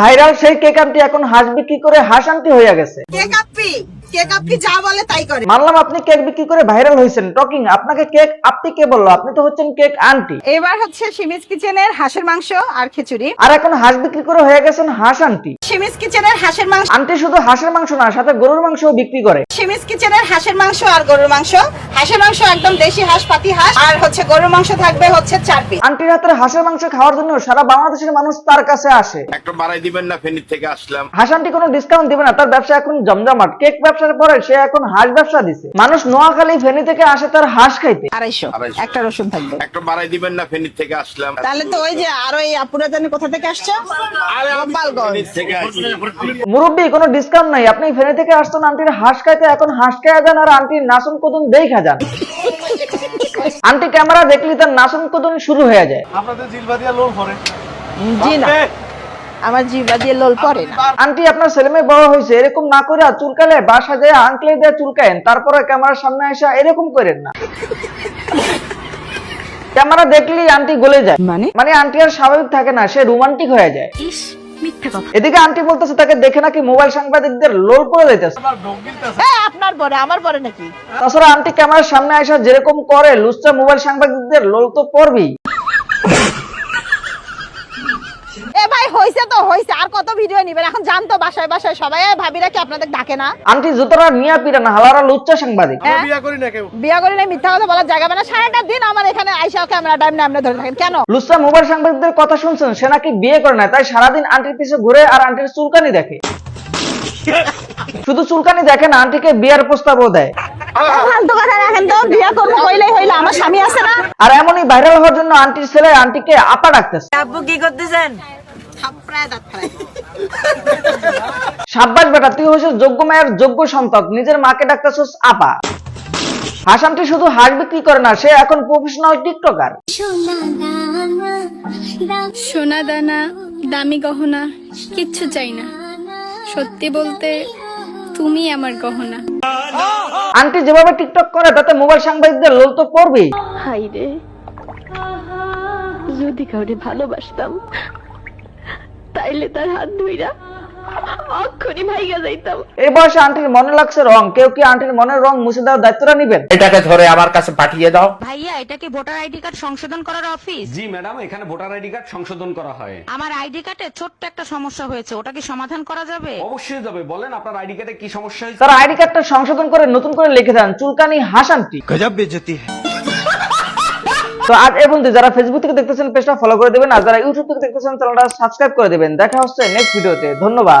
Viral সেই cake aunty এখন হাঁস বিক্রি করে? হাঁস আন্টি হয়ে গেছে। কেক কেক আপি যা বলে তাই করে। মানলাম আপনি কেক বিক্রি করে ভাইরাল হয়েছেন। টকিং আপনাকে কেক আপনি কে বলল? আপনি তো হচ্ছেন কেক আন্টি। এবার হচ্ছে সিমিজ কিচেনের হাঁসের মাংস আর খিচুড়ি। আর এখন হাঁস বিক্রি করে হয়ে গেছেন হাঁস আন্টি। সিমিজ কিচেনের হাঁসের মাংস আন্টি শুধু হাঁসের মাংস না সাথে গরুর মাংসও বিক্রি করে। সিমিজ কিচেনের হাঁসের মাংস আর গরুর মাংস। হাঁসের মাংস একদম দেশি হাঁস পাতি হাঁস। আর হচ্ছে গরুর মাংস থাকবে হচ্ছে চার পিস। আন্টির হাতের হাঁসের মাংস খাওয়ার জন্য সারা বাংলাদেশের মানুষ তার কাছে আসে। একটা বাড়াই দিবেন না ফেনীর থেকে আসলাম। হাঁস আন্টি কোনো ডিসকাউন্ট দিবে না তার ব্যবসা এখন জমজমাট। কেক ব্যবসার পরে সে এখন হাঁস ব্যবসা দিছে। মানুষ নোয়াখালী ফেনী থেকে আসে তার হাঁস খাইতে। আড়াইশো। একটা রসুন থাকবে। একটা বাড়াই দিবেন না ফেনীর থেকে আসলাম। তাহলে তো ওই যে আরও এই আপুরা জানি কোথা থেকে আসছো? গোপালগঞ্জ। থেকে মুরব্বী কোনো ডিসকাউন্ট নাই। আপনি ফেনী থেকে আসতেন আন্টির হাঁস খাইতে এখন হাঁস খাইয়া যান আর আন্টির নাসন কদন দেখা যান। আন্টি ক্যামেরা দেখলি তার নাসন কদন শুরু হয়ে যায়। আপনাদের জিলবা দিয়া লোন করে জি না। আমার জিবা দিয়ে লোল পরে না। আন্টি আপনার ছেলে মেয়ে বড় হয়েছে এরকম না করে চুলকালে বাসা যায় আঙ্কেলে দিয়ে চুলকায়েন তারপরে ক্যামেরার সামনে এসে এরকম করেন না। ক্যামেরা দেখলেই আন্টি গলে যায়। মানে? মানে আন্টি আর স্বাভাবিক থাকে না সে রোমান্টিক হয়ে যায়। ইস এদিকে আন্টি বলতেছে তাকে দেখে নাকি মোবাইল সাংবাদিকদের লোল করে দিতেছে আপনার পরে আমার পরে নাকি? তাছাড়া আন্টি ক্যামেরার সামনে আসা যেরকম করে লুচ্চা মোবাইল সাংবাদিকদের লোল তো পড়বেই এ ভাই হইছে তো হইছে। আর কত ভিডিও নিবেন? এখন জানতো বাসায় বাসায়। সবাই ভাবিরা কি আপনাদের ডাকে না? আন্টি জুতোরা নিয়া পিরা না হালারা লুচ্চা সাংবাদিক। হ্যাঁ? বিয়া করি না কেউ। বিয়া করে নাই মিথ্যা কথা বলার জায়গা মানে সারাটা দিন আমার এখানে আইসা ক্যামেরা টাইম না আপনি ধরে থাকেন কেন? লুচ্চা মোবাইল সাংবাদিকদের কথা শুনছেন সে নাকি বিয়ে করে না তাই সারাদিন আন্টির পিছে ঘুরে আর আন্টির চুলকানি দেখে। শুধু চুলকানি দেখে না আন্টিকে বিয়ার প্রস্তাবও দেয়। ফালতু কথা রাখেন তো বিয়া করব হইলেই হইলে আমার স্বামী আছে না? আর এমনই ভাইরাল হওয়ার জন্য আন্টির ছেলে আন্টিকে আপা ডাকতেছে। আব্বু কি করতেছেন? থাপড়ায় দাঁত ফেলাই সাব্বাস বেটা তুই যোগ্য মায়ের যোগ্য সন্তান নিজের মাকে ডাকতেছিস আপা। শুধু হাঁস বিক্রি করে না সে এখন প্রফেশনাল টিকটকার সোনা দানা দামি গহনা কিচ্ছু চাই না। সত্যি বলতে তুমি আমার গহনা। আন্টি যেভাবে টিকটক করে তাতে মোবাইল সাংবাদিকদের লোল তো পড়বেই। হাই রে যদি কাউরে ভালোবাসতাম তাইলে তার হাত ধুইরা ভাইগা যাইতাম। এই বয়সে আন্টির মনে লাগছে রং কেউ কি আন্টির মনের রং মুছে দেওয়ার দায়িত্বটা নিবেন? এটাকে ধরে আমার কাছে পাঠিয়ে দাও। ভাইয়া এটা কি ভোটার আইডি কার্ড সংশোধন করার অফিস? জি ম্যাডাম এখানে ভোটার আইডি কার্ড সংশোধন করা হয়। আমার আইডি কার্ডে ছোট্ট একটা সমস্যা হয়েছে ওটা কি সমাধান করা যাবে? অবশ্যই যাবে। বলেন আপনার আইডি কার্ডে কি সমস্যা হয়েছে? তারা আইডি কার্ডটা সংশোধন করে নতুন করে লিখে দেন চুলকানি হাঁস গজব বেজতি তো আজ এই পর্যন্ত যারা ফেসবুক থেকে দেখতেছেন পেজটা ফলো করে দেবেন। আর যারা ইউটিউব থেকে দেখতেছেন চ্যানেলটা সাবস্ক্রাইব করে দেবেন। দেখা হচ্ছে নেক্সট ভিডিওতে ধন্যবাদ।